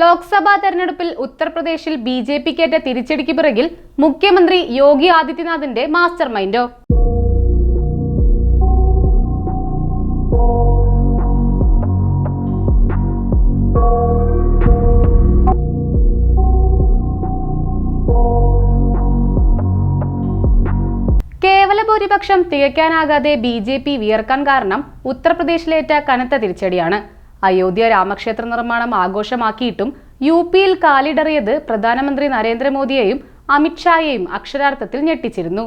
ലോക്സഭാ തെരഞ്ഞെടുപ്പിൽ ഉത്തർപ്രദേശിൽ B J പിക്കേറ്റ തിരിച്ചടിക്ക് പിറകിൽ മുഖ്യമന്ത്രി യോഗി ആദിത്യനാഥിന്റെ മാസ്റ്റർ മൈൻഡോ. കേവല ഭൂരിപക്ഷം തികയ്ക്കാനാകാതെ ബി ജെ പി വിയർക്കാൻ കാരണം ഉത്തർപ്രദേശിലേറ്റ കനത്ത തിരിച്ചടിയാണ്. അയോധ്യ രാമക്ഷേത്ര നിർമ്മാണം ആഘോഷമാക്കിയിട്ടും യു പിയിൽ കാലിടറിയത് പ്രധാനമന്ത്രി നരേന്ദ്രമോദിയെയും അമിത്ഷായെയും അക്ഷരാർത്ഥത്തിൽ ഞെട്ടിച്ചിരുന്നു.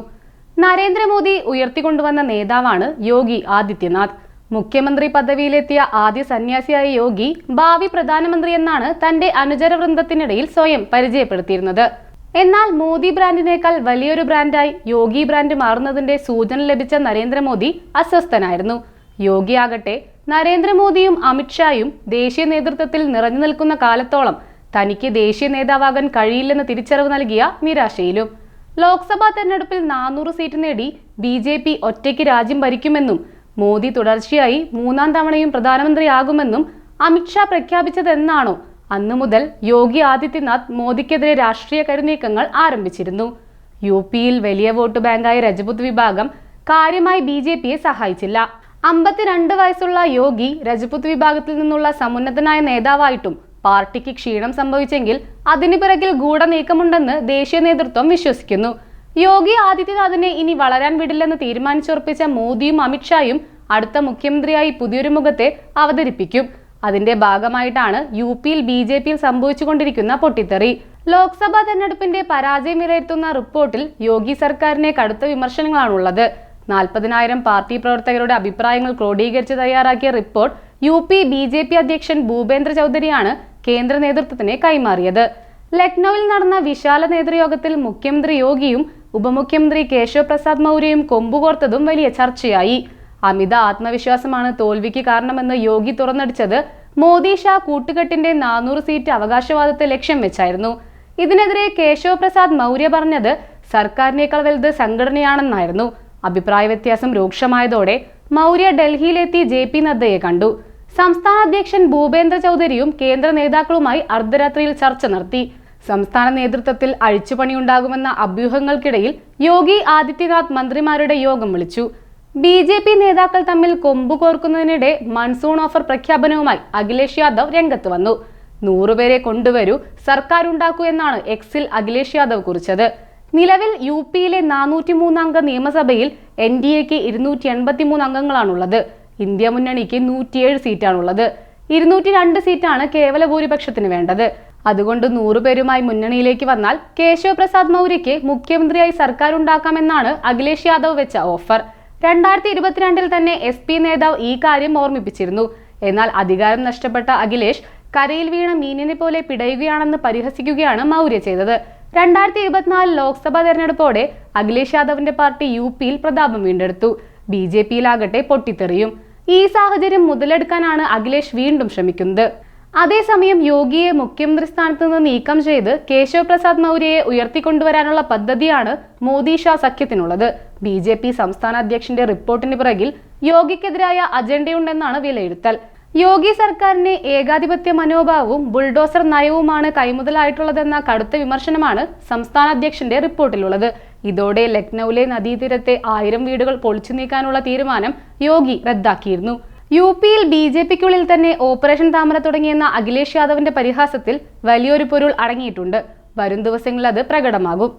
നരേന്ദ്രമോദി ഉയർത്തിക്കൊണ്ടുവന്ന നേതാവാണ് യോഗി ആദിത്യനാഥ്. മുഖ്യമന്ത്രി പദവിയിലെത്തിയ ആദ്യ സന്യാസിയായ യോഗി ഭാവി പ്രധാനമന്ത്രി എന്നാണ് തന്റെ അനുചരവൃന്ദത്തിനിടയിൽ സ്വയം പരിചയപ്പെടുത്തിയിരുന്നത്. എന്നാൽ മോദി ബ്രാൻഡിനേക്കാൾ വലിയൊരു ബ്രാൻഡായി യോഗി ബ്രാൻഡ് മാറുന്നതിന്റെ സൂചന ലഭിച്ച നരേന്ദ്രമോദി അസ്വസ്ഥനായിരുന്നു. യോഗി ആകട്ടെ നരേന്ദ്രമോദിയും അമിത്ഷായും ദേശീയ നേതൃത്വത്തിൽ നിറഞ്ഞു നിൽക്കുന്ന കാലത്തോളം തനിക്ക് ദേശീയ നേതാവാകാൻ കഴിയില്ലെന്ന് തിരിച്ചറിവ് നൽകിയ നിരാശയിലും. ലോക്സഭാ തെരഞ്ഞെടുപ്പിൽ നാനൂറ് സീറ്റ് നേടി ബി ജെ പി ഒറ്റയ്ക്ക് രാജ്യം ഭരിക്കുമെന്നും മോദി തുടർച്ചയായി മൂന്നാം തവണയും പ്രധാനമന്ത്രിയാകുമെന്നും അമിത്ഷാ പ്രഖ്യാപിച്ചതെന്നാണോ അന്നു മുതൽ യോഗി ആദിത്യനാഥ് മോദിക്കെതിരെ രാഷ്ട്രീയ കരുനീക്കങ്ങൾ ആരംഭിച്ചിരുന്നു. യു പിയിൽ വലിയ വോട്ട് ബാങ്കായ രജപുത് വിഭാഗം കാര്യമായി ബി സഹായിച്ചില്ല. അമ്പത്തിരണ്ട് വയസ്സുള്ള യോഗി രജപുത് വിഭാഗത്തിൽ നിന്നുള്ള സമുന്നതനായ നേതാവായിട്ടും പാർട്ടിക്ക് ക്ഷീണം സംഭവിച്ചെങ്കിൽ അതിനു പിറകിൽ ഗൂഢനീക്കമുണ്ടെന്ന് ദേശീയ നേതൃത്വം വിശ്വസിക്കുന്നു. യോഗി ആദിത്യനാഥിനെ ഇനി വളരാൻ വിടില്ലെന്ന് തീരുമാനിച്ചുറപ്പിച്ച മോദിയും അമിത്ഷായും അടുത്ത മുഖ്യമന്ത്രിയായി പുതിയൊരു മുഖത്തെ അവതരിപ്പിക്കും. അതിന്റെ ഭാഗമായിട്ടാണ് യു പിയിൽ ബി ജെ പിയിൽ സംഭവിച്ചുകൊണ്ടിരിക്കുന്ന പൊട്ടിത്തെറി. ലോക്സഭാ തെരഞ്ഞെടുപ്പിന്റെ പരാജയം വിലയിരുത്തുന്ന റിപ്പോർട്ടിൽ യോഗി സർക്കാരിനെ കടുത്ത വിമർശനങ്ങളാണുള്ളത്. നാൽപ്പതിനായിരം പാർട്ടി പ്രവർത്തകരുടെ അഭിപ്രായങ്ങൾ ക്രോഡീകരിച്ച് തയ്യാറാക്കിയ report U P B J P അധ്യക്ഷൻ ഭൂപേന്ദ്ര ചൗധരിയാണ് കേന്ദ്ര നേതൃത്വത്തിന് കൈമാറിയത്. ലക്നൌവിൽ നടന്ന വിശാല നേതൃയോഗത്തിൽ മുഖ്യമന്ത്രി യോഗിയും ഉപമുഖ്യമന്ത്രി കേശവ് പ്രസാദ് മൗര്യയും കൊമ്പുകോർത്തതും വലിയ ചർച്ചയായി. അമിത ആത്മവിശ്വാസമാണ് തോൽവിക്ക് കാരണമെന്ന് യോഗി തുറന്നടിച്ചത് മോദി ഷാ കൂട്ടുകെട്ടിന്റെ നാനൂറ് സീറ്റ് അവകാശവാദത്തെ ലക്ഷ്യം വെച്ചായിരുന്നു. ഇതിനെതിരെ കേശവ് പ്രസാദ് മൗര്യ പറഞ്ഞത് സർക്കാരിനേക്കാൾ വലുത് സംഘടനയാണെന്നായിരുന്നു. അഭിപ്രായ വ്യത്യാസം രൂക്ഷമായതോടെ മൗര്യ ഡൽഹിയിലെത്തി ജെ പി നദ്ദയെ കണ്ടു. സംസ്ഥാന അധ്യക്ഷൻ ഭൂപേന്ദ്ര ചൗധരിയും കേന്ദ്ര നേതാക്കളുമായി അർദ്ധരാത്രിയിൽ ചർച്ച നടത്തി. സംസ്ഥാന നേതൃത്വത്തിൽ അഴിച്ചുപണിയുണ്ടാകുമെന്ന അഭ്യൂഹങ്ങൾക്കിടയിൽ യോഗി ആദിത്യനാഥ് മന്ത്രിമാരുടെ യോഗം വിളിച്ചു. ബി ജെ പി നേതാക്കൾ തമ്മിൽ കൊമ്പു കോർക്കുന്നതിനിടെ മൺസൂൺ ഓഫർ പ്രഖ്യാപനവുമായി അഖിലേഷ് യാദവ് രംഗത്ത് വന്നു. നൂറുപേരെ കൊണ്ടുവരൂ സർക്കാർ ഉണ്ടാക്കൂ എന്നാണ് എക്സിൽ അഖിലേഷ് യാദവ് കുറിച്ചത്. നിലവിൽ യു പിയിലെ നാനൂറ്റി അംഗ നിയമസഭയിൽ എൻ ഡി എക്ക് ഇരുന്നൂറ്റി എൺപത്തി മൂന്ന് അംഗങ്ങളാണുള്ളത് ഇന്ത്യ മുന്നണിക്ക് നൂറ്റിയേഴ് സീറ്റാണുള്ളത്. ഇരുന്നൂറ്റി രണ്ട് സീറ്റാണ് കേവല ഭൂരിപക്ഷത്തിന് വേണ്ടത്. അതുകൊണ്ട് നൂറുപേരുമായി മുന്നണിയിലേക്ക് വന്നാൽ കേശവ് പ്രസാദ് മൗര്യയ്ക്ക് മുഖ്യമന്ത്രിയായി സർക്കാർ ഉണ്ടാക്കാമെന്നാണ് അഖിലേഷ് യാദവ് വെച്ച ഓഫർ. രണ്ടായിരത്തി ഇരുപത്തിരണ്ടിൽ തന്നെ എസ് പി നേതാവ് ഈ കാര്യം ഓർമ്മിപ്പിച്ചിരുന്നു. എന്നാൽ അധികാരം നഷ്ടപ്പെട്ട അഖിലേഷ് കരയിൽ വീണ മീനിനെ പോലെ പിടയുകയാണെന്ന് പരിഹസിക്കുകയാണ് മൗര്യ ചെയ്തത്. രണ്ടായിരത്തി ഇരുപത്തിനാല് ലോക്സഭാ തെരഞ്ഞെടുപ്പോടെ അഖിലേഷ് യാദവിന്റെ പാർട്ടി യു പിയിൽ പ്രതാപം വീണ്ടെടുത്തു. ബി ജെ പിയിലാകട്ടെ പൊട്ടിത്തെറിയും. ഈ സാഹചര്യം മുതലെടുക്കാനാണ് അഖിലേഷ് വീണ്ടും ശ്രമിക്കുന്നത്. അതേസമയം യോഗിയെ മുഖ്യമന്ത്രി സ്ഥാനത്ത് നിന്ന് നീക്കം ചെയ്ത് കേശവ് പ്രസാദ് മൗര്യയെ ഉയർത്തിക്കൊണ്ടുവരാനുള്ള പദ്ധതിയാണ് മോദി ഷാ സഖ്യത്തിനുള്ളത്. ബി ജെ പി സംസ്ഥാന അധ്യക്ഷന്റെ റിപ്പോർട്ടിന് പിറകിൽ യോഗിക്കെതിരായ അജണ്ടയുണ്ടെന്നാണ് വിലയിരുത്തൽ. യോഗി സർക്കാരിന് ഏകാധിപത്യ മനോഭാവവും ബുൾഡോസർ നയവുമാണ് കൈമുതലായിട്ടുള്ളതെന്ന കടുത്ത വിമർശനമാണ് സംസ്ഥാന അധ്യക്ഷന്റെ റിപ്പോർട്ടിലുള്ളത്. ഇതോടെ ലക്നൌവിലെ നദീതീരത്തെ ആയിരം വീടുകൾ പൊളിച്ചു നീക്കാനുള്ള തീരുമാനം യോഗി റദ്ദാക്കിയിരുന്നു. യു പിയിൽ ബി ജെ പിക്കുള്ളിൽ തന്നെ ഓപ്പറേഷൻ താമര തുടങ്ങിയെന്ന അഖിലേഷ് യാദവിന്റെ പരിഹാസത്തിൽ വലിയൊരു പൊരുൾ അടങ്ങിയിട്ടുണ്ട്. വരും ദിവസങ്ങളിൽ അത് പ്രകടമാകും.